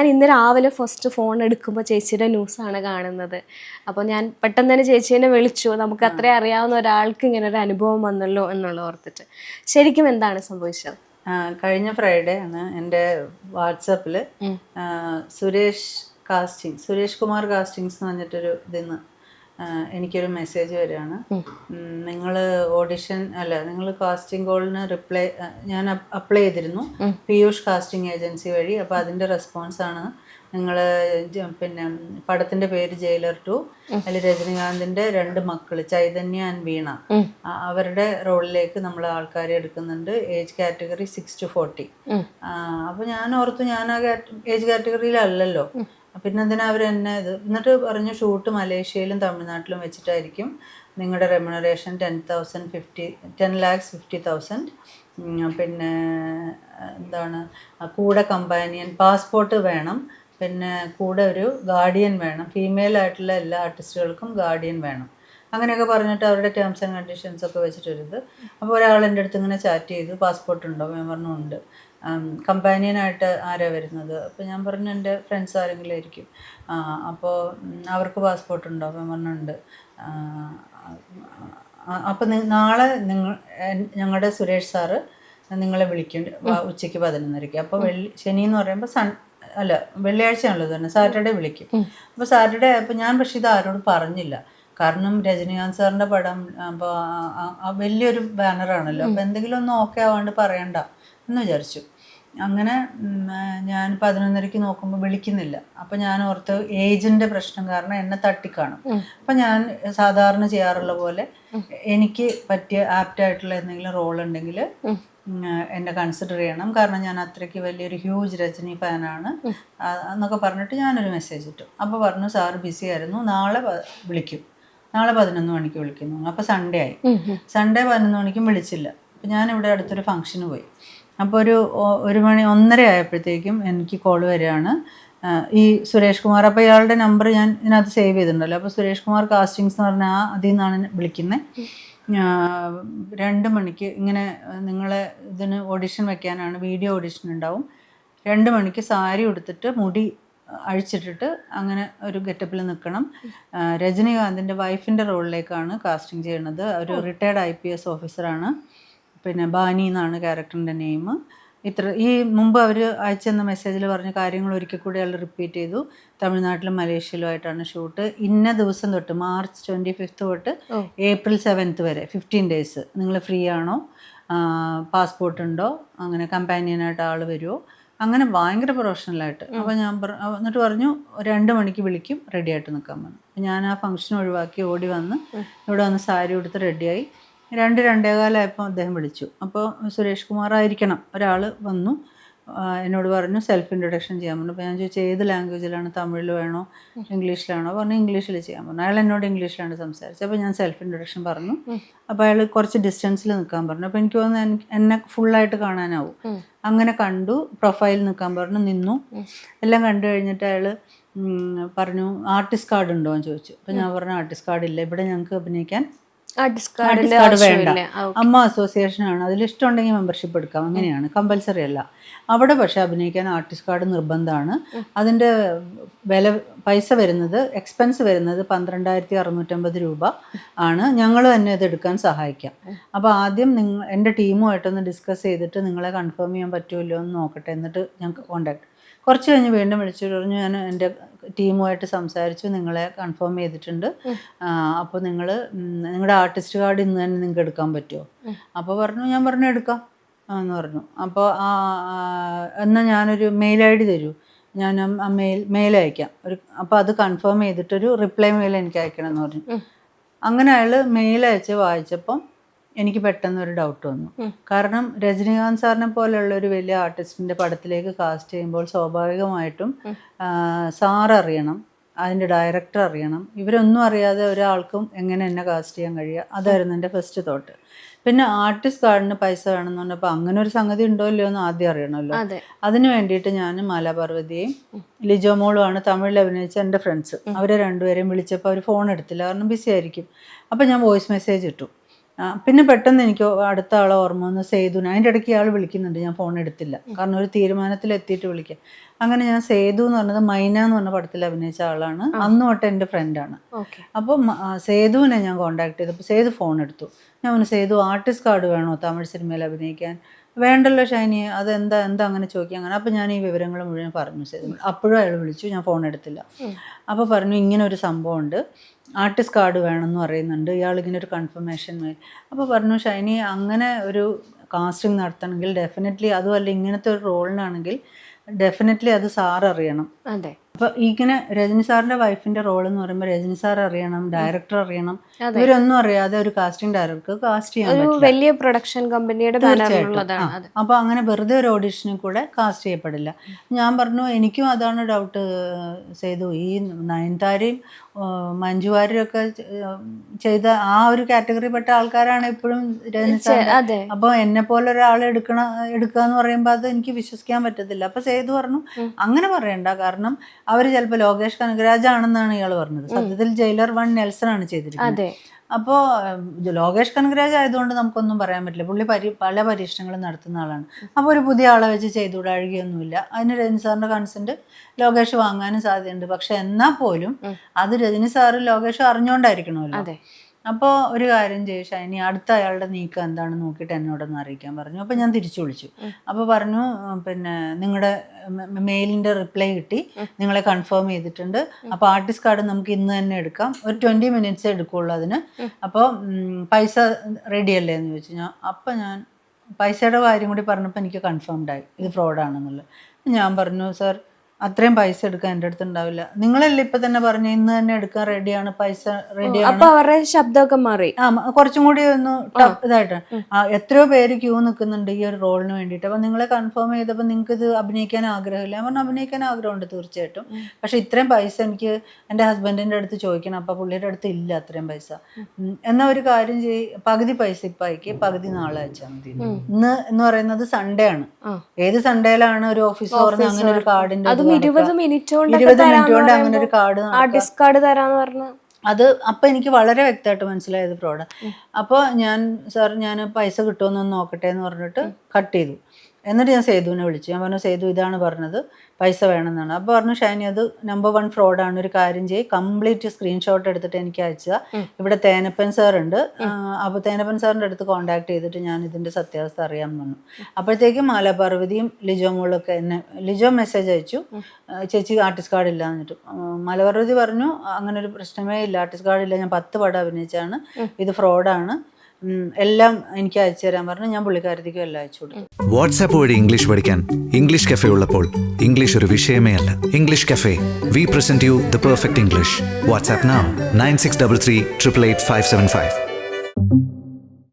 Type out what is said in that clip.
ഞാൻ ഇന്ന് രാവിലെ ഫസ്റ്റ് ഫോൺ എടുക്കുമ്പോൾ ചേച്ചിയുടെ ന്യൂസാണ് കാണുന്നത്. അപ്പോൾ ഞാൻ പെട്ടെന്ന് തന്നെ ചേച്ചീനെ വിളിച്ചു. നമുക്ക് അത്രയും അറിയാവുന്ന ഒരാൾക്ക് ഇങ്ങനെ ഒരു അനുഭവം വന്നല്ലോ എന്നുള്ള ഓർത്തിട്ട്. ശരിക്കും എന്താണ് സംഭവിച്ചത്? കഴിഞ്ഞ ഫ്രൈഡേ ആണ് എന്റെ വാട്സപ്പിൽ സുരേഷ് കാസ്റ്റിംഗ് സുരേഷ് കുമാർ കാസ്റ്റിംഗ്സ് എന്ന് പറഞ്ഞിട്ടൊരു ഇതിന്ന് എനിക്കൊരു മെസ്സേജ് വരികയാണ്. നിങ്ങൾ ഓഡിഷൻ അല്ല നിങ്ങൾ കാസ്റ്റിംഗ് കോളിന് റിപ്ലൈ ഞാൻ അപ്ലൈ ചെയ്തിരുന്നു. പിയൂഷ് കാസ്റ്റിംഗ് ഏജൻസി വഴി. അപ്പോൾ അതിന്റെ റെസ്പോൺസ് ആണ്. നിങ്ങൾ പിന്നെ പടത്തിന്റെ പേര് ജയിലർ ടു അതിൽ രജനീകാന്തിന്റെ രണ്ട് മക്കൾ ചൈതന്യ ആൻഡ് വീണ. അവരുടെ റോളിലേക്ക് നമ്മൾ ആൾക്കാരെ എടുക്കുന്നുണ്ട്. Age category six to forty അപ്പോൾ ഞാൻ ഓർത്തു ഞാൻ ആ ഏജ് കാറ്റഗറിയിലല്ലല്ലോ പിന്നെ എന്തിനാ അവർ എന്നെ ഇത് എന്നിട്ട് പറഞ്ഞു ഷൂട്ട് മലേഷ്യയിലും തമിഴ്നാട്ടിലും വെച്ചിട്ടായിരിക്കും നിങ്ങളുടെ remuneration ten thousand fifty ten lakhs fifty thousand പിന്നെ എന്താണ് കൂടെ കമ്പാനിയൻ പാസ്പോർട്ട് വേണം. പിന്നെ കൂടെ ഒരു ഗാർഡിയൻ വേണം. ഫീമെയിൽ ആയിട്ടുള്ള എല്ലാ ആർട്ടിസ്റ്റുകൾക്കും ഗാർഡിയൻ വേണം. അങ്ങനെയൊക്കെ പറഞ്ഞിട്ട് അവരുടെ ടേംസ് ആൻഡ് കണ്ടീഷൻസ് ഒക്കെ വെച്ചിട്ടൊരിത്. അപ്പോൾ ഒരാൾ എന്റെ അടുത്ത് ഇങ്ങനെ ചാറ്റ് ചെയ്തു പാസ്പോർട്ട് ഉണ്ടോ? ഞാൻ പറഞ്ഞു ഉണ്ട്. കമ്പാനിയനായിട്ട് ആരാ വരുന്നത്? അപ്പോൾ ഞാൻ പറഞ്ഞു എന്റെ ഫ്രണ്ട്സ് ആരെങ്കിലും ആയിരിക്കും. അപ്പോൾ അവർക്ക് പാസ്പോർട്ട് ഉണ്ടോ? അപ്പം പറഞ്ഞുണ്ട് അപ്പം നാളെ നിങ്ങൾ ഞങ്ങളുടെ സുരേഷ് സാറ് നിങ്ങളെ വിളിക്കും. ഉച്ചയ്ക്ക് പതിനൊന്നരയ്ക്ക്. അപ്പോൾ വെള്ളി ശനി എന്ന് പറയുമ്പോൾ സൺ അല്ല വെള്ളിയാഴ്ചയാണല്ലോ തന്നെ സാറ്റർഡേ വിളിക്കും. അപ്പോൾ സാറ്റർഡേ അപ്പോൾ ഞാൻ പക്ഷേ ഇത് ആരോടും പറഞ്ഞില്ല. കാരണം രജനീകാന്ത് സാറിന്റെ പടം അപ്പോൾ വലിയൊരു ബാനറാണല്ലോ അപ്പോൾ എന്തെങ്കിലും ഒന്ന് ഓക്കെ ആവാണ്ട് പറയണ്ട എന്ന് വിചാരിച്ചു. അങ്ങനെ ഞാൻ പതിനൊന്നരയ്ക്ക് നോക്കുമ്പോൾ വിളിക്കുന്നില്ല. അപ്പം ഞാൻ ഓർത്ത് ഏജിന്റെ പ്രശ്നം കാരണം എന്നെ തട്ടിക്കാണും. അപ്പം ഞാൻ സാധാരണ ചെയ്യാറുള്ള പോലെ എനിക്ക് പറ്റിയ ആപ്റ്റ് ആയിട്ടുള്ള എന്തെങ്കിലും റോൾ ഉണ്ടെങ്കിൽ എന്നെ കൺസിഡർ ചെയ്യണം. കാരണം ഞാൻ അത്രയ്ക്ക് വലിയൊരു ഹ്യൂജ് രജനി ഫാനാണ് എന്നൊക്കെ പറഞ്ഞിട്ട് ഞാനൊരു മെസ്സേജ് ഇട്ടു. അപ്പോൾ പറഞ്ഞു സാർ ബിസി ആയിരുന്നു. നാളെ വിളിക്കും. നാളെ പതിനൊന്ന് മണിക്ക് വിളിക്കുന്നു. അപ്പോൾ സൺഡേ ആയി. സൺഡേ പതിനൊന്ന് മണിക്കും വിളിച്ചില്ല. അപ്പം ഞാനിവിടെ അടുത്തൊരു ഫംഗ്ഷന് പോയി. അപ്പോൾ ഒരു ഒരു മണി ഒന്നര ആയപ്പോഴത്തേക്കും എനിക്ക് കോൾ വരികയാണ്. ഈ സുരേഷ് കുമാർ അപ്പോൾ ഇയാളുടെ നമ്പർ ഞാൻ ഇതിനകത്ത് സേവ് ചെയ്തിട്ടുണ്ടല്ലോ. അപ്പോൾ സുരേഷ് കുമാർ കാസ്റ്റിങ്സ് എന്ന് പറഞ്ഞാൽ ആ അതിൽ നിന്നാണ് വിളിക്കുന്നത് രണ്ട് മണിക്ക് ഇങ്ങനെ നിങ്ങളെ ഇതിന് ഓഡിഷൻ വെക്കാനാണ് വീഡിയോ ഓഡിഷൻ ഉണ്ടാവും. രണ്ട് മണിക്ക് സാരി ഉടുത്തിട്ട് മുടി അഴിച്ചിട്ടിട്ട് അങ്ങനെ ഒരു ഗെറ്റപ്പിൽ നിൽക്കണം. രജനീകാന്തിന്റെ വൈഫിന്റെ റോളിലേക്കാണ് കാസ്റ്റിംഗ് ചെയ്യുന്നത്. ഒരു റിട്ടയർഡ് ഐ പി എസ് ഓഫീസറാണ് പിന്നെ ബാനി എന്നാണ് ക്യാരക്ടറിന്റെ നെയിം. ഇത്ര ഈ മുമ്പ് അവർ അയച്ചെന്ന മെസ്സേജിൽ പറഞ്ഞ കാര്യങ്ങൾ ഒരിക്കൽ കൂടി അയാൾ റിപ്പീറ്റ് ചെയ്തു. തമിഴ്നാട്ടിലും മലേഷ്യയിലും ആയിട്ടാണ് ഷൂട്ട്. ഇന്ന ദിവസം തൊട്ട് മാർച്ച് ട്വന്റി ഫിഫ്ത്ത് തൊട്ട് ഏപ്രിൽ സെവൻത്ത് വരെ ഫിഫ്റ്റീൻ ഡേയ്സ്. നിങ്ങൾ ഫ്രീ ആണോ? പാസ്പോർട്ട് ഉണ്ടോ? അങ്ങനെ കമ്പാനിയനായിട്ട് ആൾ വരുമോ അങ്ങനെ ഭയങ്കര പ്രൊഫഷണലായിട്ട്. അപ്പോൾ ഞാൻ പറ എന്നിട്ട് പറഞ്ഞു രണ്ട് മണിക്ക് വിളിക്കും റെഡി ആയിട്ട് നിൽക്കാൻ പറഞ്ഞു. അപ്പൊ ഞാൻ ആ ഫംഗ്ഷൻ ഒഴിവാക്കി ഓടി വന്ന് ഇവിടെ വന്ന് സാരി ഉടുത്ത് റെഡിയായി രണ്ട് രണ്ടേകാലമായപ്പോൾ അദ്ദേഹം വിളിച്ചു. അപ്പോൾ സുരേഷ് കുമാർ ആയിരിക്കണം. ഒരാൾ വന്നു. എന്നോട് പറഞ്ഞു സെൽഫ് ഇൻട്രൊഡക്ഷൻ ചെയ്യാൻ പറഞ്ഞു. അപ്പോൾ ഞാൻ ചോദിച്ചു ഏത് ലാംഗ്വേജിലാണ് തമിഴിൽ വേണോ? ഇംഗ്ലീഷിലാണോ? പറഞ്ഞു ഇംഗ്ലീഷിൽ ചെയ്യാൻ പറഞ്ഞു. അയാൾ എന്നോട് ഇംഗ്ലീഷിലാണ് സംസാരിച്ചത്. അപ്പോൾ ഞാൻ സെൽഫ് ഇൻട്രൊഡക്ഷൻ പറഞ്ഞു. അപ്പോൾ അയാൾ കുറച്ച് ഡിസ്റ്റൻസിൽ നിൽക്കാൻ പറഞ്ഞു. അപ്പോൾ എനിക്ക് തോന്നുന്നു എനിക്ക് എന്നെ ഫുള്ളായിട്ട് കാണാനാവും. അങ്ങനെ കണ്ടു പ്രൊഫൈൽ നിൽക്കാൻ പറഞ്ഞു നിന്നു. എല്ലാം കണ്ടു കഴിഞ്ഞിട്ട് അയാൾ പറഞ്ഞു ആർട്ടിസ്റ്റ് കാർഡ് ഉണ്ടോ? എന്ന് ചോദിച്ചു. അപ്പോൾ ഞാൻ പറഞ്ഞു ആർട്ടിസ്റ്റ് കാർഡ് ഇല്ല. ഇവിടെ ഞങ്ങൾക്ക് അഭിനയിക്കാൻ കാർഡ് വേണ്ട. ആവശ്യമില്ല. അമ്മ അസോസിയേഷൻ ആണ്. അതിൽ ഇഷ്ടമുണ്ടെങ്കിൽ മെമ്പർഷിപ്പ് എടുക്കാം. അങ്ങനെയാണ്. കമ്പൽസറി അല്ല. അവിടെ പക്ഷേ അഭിനയിക്കാൻ ആർട്ടിസ്റ്റ് കാർഡ് നിർബന്ധമാണ്. അതിന്റെ വില പൈസ വരുന്നത് എക്സ്പെൻസ് വരുന്നത് പന്ത്രണ്ടായിരത്തി അറുന്നൂറ്റമ്പത് രൂപ ആണ്. ഞങ്ങൾ തന്നെ ഇത് എടുക്കാൻ സഹായിക്കാം. അപ്പോൾ ആദ്യം നിങ്ങൾ എന്റെ ടീമുമായിട്ടൊന്ന് ഡിസ്കസ് ചെയ്തിട്ട് നിങ്ങളെ കൺഫേം ചെയ്യാൻ പറ്റുമല്ലോ എന്ന് നോക്കട്ടെ. എന്നിട്ട് ഞങ്ങൾക്ക് കോണ്ടാക്ട് കുറച്ച് കഴിഞ്ഞ് വീണ്ടും വിളിച്ചു പറഞ്ഞു ഞാൻ എന്റെ ടീമുമായിട്ട് സംസാരിച്ചു നിങ്ങളെ കൺഫേം ചെയ്തിട്ടുണ്ട്. അപ്പോൾ നിങ്ങൾ നിങ്ങളുടെ ആർട്ടിസ്റ്റ് കാർഡ് ഇന്ന് തന്നെ നിങ്ങൾക്ക് എടുക്കാൻ പറ്റുമോ അപ്പോൾ പറഞ്ഞു ഞാൻ പറഞ്ഞു എടുക്കാം. എന്ന് പറഞ്ഞു. അപ്പോൾ എന്നാൽ ഞാനൊരു മെയിൽ ഐ ഡി തരൂ. ഞാൻ ആ മെയിൽ മെയിൽ അയക്കാം. ഒരു അപ്പോൾ അത് കൺഫേം ചെയ്തിട്ടൊരു റിപ്ലൈ മെയിൽ എനിക്ക് അയക്കണം എന്ന് പറഞ്ഞു അങ്ങനെ അയാൾ മെയിൽ അയച്ച് വായിച്ചപ്പം എനിക്ക് പെട്ടെന്ന് ഒരു ഡൗട്ട് വന്നു കാരണം രജനീകാന്ത് സാറിനെ പോലെയുള്ള ഒരു വലിയ ആർട്ടിസ്റ്റിന്റെ പടത്തിലേക്ക് കാസ്റ്റ് ചെയ്യുമ്പോൾ സ്വാഭാവികമായിട്ടും സാർ അറിയണം അതിന്റെ ഡയറക്ടർ അറിയണം. ഇവരൊന്നും അറിയാതെ ഒരാൾക്കും എങ്ങനെ എന്നെ കാസ്റ്റ് ചെയ്യാൻ കഴിയുക? അതായിരുന്നു എന്റെ ഫസ്റ്റ് തോട്ട് പിന്നെ ആർട്ടിസ്റ്റ് കാർഡിന് പൈസ വേണമെന്ന് പറഞ്ഞപ്പോൾ അങ്ങനെ ഒരു സംഗതി ഉണ്ടോ ഇല്ലയോ എന്ന് ആദ്യം അറിയണമല്ലോ. അതെ. അതിന് വേണ്ടിയിട്ട് ഞാൻ മാലാപാർവതിയെയും ലിജോ മോളുമാണ് തമിഴിൽ അഭിനയിച്ച എന്റെ ഫ്രണ്ട്സ് അവരെ രണ്ടുപേരെയും വിളിച്ചപ്പോൾ അവർ ഫോൺ എടുത്തില്ല. കാരണം ബിസി ആയിരിക്കും. അപ്പോൾ ഞാൻ വോയിസ് മെസ്സേജ് ഇട്ടു. പിന്നെ പെട്ടെന്ന് എനിക്ക് അടുത്ത ആളെ ഓർമ്മ വന്ന് സേതുന അതിന്റെ ഇടയ്ക്ക് ഇയാൾ വിളിക്കുന്നുണ്ട് ഞാൻ ഫോൺ എടുത്തില്ല. കാരണം ഒരു തീരുമാനത്തിൽ എത്തിയിട്ട് വിളിക്കാം. അങ്ങനെ ഞാൻ സേതു എന്ന് പറഞ്ഞത് മൈന എന്ന് പറഞ്ഞ പടത്തിൽ അഭിനയിച്ച ആളാണ്. അന്ന് തൊട്ട് എന്റെ ഫ്രണ്ടാണ് അപ്പോൾ സേതുവിനെ ഞാൻ കോണ്ടാക്ട് ചെയ്തപ്പോൾ സേതു ഫോൺ എടുത്തു. ഞാൻ പറഞ്ഞു സേതു ആർട്ടിസ്റ്റ് കാർഡ് വേണോ? തമിഴ് സിനിമയിൽ അഭിനയിക്കാൻ? വേണ്ടല്ലോ ഷൈനി. അതെന്താ? എന്താ അങ്ങനെ ചോദിക്കുക അങ്ങനെ. അപ്പോൾ ഞാൻ ഈ വിവരങ്ങൾ മുഴുവൻ പറഞ്ഞു. സേതു അപ്പോഴും അയാൾ വിളിച്ചു. ഞാൻ ഫോൺ എടുത്തില്ല. അപ്പോൾ പറഞ്ഞു ഇങ്ങനെ ഒരു സംഭവമുണ്ട്. ആർട്ടിസ്റ്റ് കാർഡ് വേണമെന്ന് പറയുന്നുണ്ട്. ഇയാളിങ്ങനെ ഒരു കൺഫർമേഷൻ അപ്പോൾ പറഞ്ഞു ഷൈനി അങ്ങനെ ഒരു കാസ്റ്റിംഗ് നടത്തണമെങ്കിൽ ഡെഫിനറ്റ്ലി അതുമല്ല ഇങ്ങനത്തെ ഒരു റോളിനാണെങ്കിൽ ഡെഫിനറ്റ്ലി അത് സാർ അറിയണം. അതെ. അപ്പൊ ഇങ്ങനെ രജനി സാറിന്റെ വൈഫിന്റെ റോൾ എന്ന് പറയുമ്പോൾ രജനി സാർ അറിയണം ഡയറക്ടർ അറിയണം ഇവരൊന്നും അറിയാതെ ഒരു കാസ്റ്റിംഗ് ഡയറക്ടർക്ക് കാസ്റ്റ് ചെയ്യാൻ വലിയ പ്രൊഡക്ഷൻ കമ്പനിയുടെ തീർച്ചയായിട്ടും. അപ്പോൾ അങ്ങനെ വെറുതെ ഒരു ഓഡിഷനിൽ കൂടെ കാസ്റ്റ് ചെയ്യപ്പെടില്ല. ഞാൻ പറഞ്ഞു എനിക്കും അതാണ് ഡൗട്ട് ചെയ്തു ഈ നയൻതാരയും ആ, മഞ്ജു വാര്യരും ചെയ്ത ആ ഒരു കാറ്റഗറി പെട്ട ആൾക്കാരാണ് ഇപ്പോഴും രജനി സാർ അപ്പോൾ എന്നെ പോലെ ഒരാൾ എടുക്കണ എടുക്കുക എന്ന് പറയുമ്പോൾ അത് എനിക്ക് വിശ്വസിക്കാൻ പറ്റത്തില്ല. അപ്പൊ ചെയ്തു പറഞ്ഞു അങ്ങനെ പറയണ്ട. കാരണം അവർ ചിലപ്പോൾ ലോകേഷ് കനകരാജ് ആണെന്നാണ് ഇയാൾ പറഞ്ഞത് സത്യത്തിൽ ജയിലർ വൺ നെൽസൺ ആണ് ചെയ്തിരിക്കുന്നത്. അതെ. അപ്പോൾ ലോകേഷ് കനകരാജ് ആയതുകൊണ്ട് നമുക്കൊന്നും പറയാൻ പറ്റില്ല. പുള്ളി പരി പല പരീക്ഷണങ്ങളും നടത്തുന്ന ആളാണ്. അപ്പോൾ ഒരു പുതിയ ആളെ വെച്ച് ചെയ്തുകൂടെ അഴുകിയൊന്നുമില്ല. അതിന് രജനി സാറിന്റെ കൺസെന്റ് ലോകേഷ് വാങ്ങാനും സാധ്യതയുണ്ട്. പക്ഷെ എന്നാൽ പോലും അത് രജനി സാറ് ലോകേഷ് അറിഞ്ഞുകൊണ്ടായിരിക്കണമല്ലോ അപ്പോൾ ഒരു കാര്യം ചെയ്യും ഷൈനി അടുത്ത അയാളുടെ നീക്കം എന്താണെന്ന് നോക്കിയിട്ട് എന്നോടൊന്ന് അറിയിക്കാൻ പറഞ്ഞു. അപ്പോൾ ഞാൻ തിരിച്ചു വിളിച്ചു. അപ്പോൾ പറഞ്ഞു പിന്നെ നിങ്ങളുടെ മെയിലിന്റെ റിപ്ലൈ കിട്ടി. നിങ്ങളെ കൺഫേം ചെയ്തിട്ടുണ്ട്. അപ്പോൾ ആർട്ടിസ്റ്റ് കാർഡ് നമുക്ക് ഇന്ന് തന്നെ എടുക്കാം. ഒരു ട്വന്റി മിനിറ്റ്സ് എടുക്കുള്ളൂ അതിന്. അപ്പോൾ പൈസ റെഡി അല്ലേ എന്ന് ചോദിച്ചു. ഞാൻ അപ്പോൾ ഞാൻ പൈസയുടെ കാര്യം കൂടി പറഞ്ഞപ്പോൾ എനിക്ക് കൺഫേംഡ് ആയി. ഇത് ഫ്രോഡാണെന്നുള്ളത്. ഞാൻ പറഞ്ഞു സർ അത്രയും പൈസ എടുക്കാൻ എന്റെ അടുത്ത് ഉണ്ടാവില്ല. നിങ്ങളല്ലേ ഇപ്പൊ തന്നെ പറഞ്ഞു ഇന്ന് തന്നെ എടുക്കാൻ റെഡിയാണ് പൈസ റെഡിയാണ് അപ്പൊ അവരുടെ ശബ്ദമൊക്കെ മാറി. ആ കുറച്ചും കൂടി ഒന്ന് ടഫ് ഇതായിട്ട്. എത്രയോ പേര് ക്യൂ നിൽക്കുന്നുണ്ട് ഈ ഒരു റോളിന് വേണ്ടിയിട്ട്. അപ്പൊ നിങ്ങളെ കൺഫേം ചെയ്തപ്പോൾ നിങ്ങൾക്ക് ഇത് അഭിനയിക്കാൻ ആഗ്രഹമില്ല. ഞാൻ പറഞ്ഞു അഭിനയിക്കാൻ ആഗ്രഹമുണ്ട് തീർച്ചയായിട്ടും. പക്ഷെ ഇത്രയും പൈസ എനിക്ക് എന്റെ ഹസ്ബൻഡിന്റെ അടുത്ത് ചോദിക്കണം. അപ്പൊ പുള്ളിയുടെ അടുത്ത് ഇല്ല അത്രയും പൈസ. എന്നാ ഒരു കാര്യം ചെയ് പകുതി പൈസ ഇപ്പം അയക്കി. പകുതി നാളെ അയച്ചാൽ മതി. ഇന്ന് എന്ന് പറയുന്നത് സൺഡേ ആണ്. ഏത് സൺഡേയിലാണ് ഒരു ഓഫീസ് തുറന്ന് അങ്ങനെ ഒരു കാർഡിന്റെ ഇരുപത് മിനിറ്റ് കൊണ്ട് അങ്ങനെ ഒരു കാർഡ് ആ ഡിസ്കാർഡ് തരാന്ന് പറഞ്ഞു. അത് അപ്പൊ എനിക്ക് വളരെ വ്യക്തമായിട്ട് മനസ്സിലായത് പ്രോഡക്റ്റ് അപ്പോൾ ഞാൻ സാർ ഞാൻ പൈസ കിട്ടുമെന്നൊന്ന് നോക്കട്ടെ എന്ന് പറഞ്ഞിട്ട് കട്ട് ചെയ്തു. എന്നിട്ട് ഞാൻ സേതുവിനെ വിളിച്ചു. ഞാൻ പറഞ്ഞു സേതു ഇതാണ് പറഞ്ഞത്. പൈസ വേണമെന്നാണ്. അപ്പോൾ പറഞ്ഞു ഷൈനി അത് നമ്പർ വൺ ഫ്രോഡാണ് ഒരു കാര്യം ചെയ്യ്. കംപ്ലീറ്റ് സ്ക്രീൻഷോട്ട് എടുത്തിട്ട് എനിക്ക് അയച്ചതാ. ഇവിടെ തേനപ്പൻ സാർ ഉണ്ട്. അപ്പോൾ തേനപ്പൻ സാറിന്റെ അടുത്ത് കോൺടാക്ട് ചെയ്തിട്ട് ഞാൻ ഇതിന്റെ സത്യാവസ്ഥ അറിയാൻ പറഞ്ഞു. അപ്പോഴത്തേക്കും മലപാർവതിയും ലിജോ മോളൊക്കെ എന്നെ ലിജോ മെസ്സേജ് അയച്ചു. ചേച്ചി ആർട്ടിസ്റ്റ് കാർഡ് ഇല്ല എന്നിട്ട്. മലപാർവതി പറഞ്ഞു അങ്ങനെ ഒരു പ്രശ്നമേ ഇല്ല. ആർട്ടിസ്റ്റ് കാർഡ് ഇല്ല. ഞാൻ പത്ത് പടം അഭിനയിച്ചാണ്. ഇത് ഫ്രോഡാണ് എല്ലാം എനിക്ക് അയച്ചു തരാൻ പറഞ്ഞു. ഞാൻ പുള്ളിക്കാരത്തേക്കും എല്ലാം അയച്ചു കൊടുത്തു. വാട്സാപ്പ് വഴി ഇംഗ്ലീഷ് പഠിക്കാൻ ഇംഗ്ലീഷ് കഫേ ഉള്ളപ്പോൾ ഇംഗ്ലീഷ് ഒരു വിഷയമേ അല്ല. English cafe we present you the perfect English WhatsApp nine six double three triple eight five seven five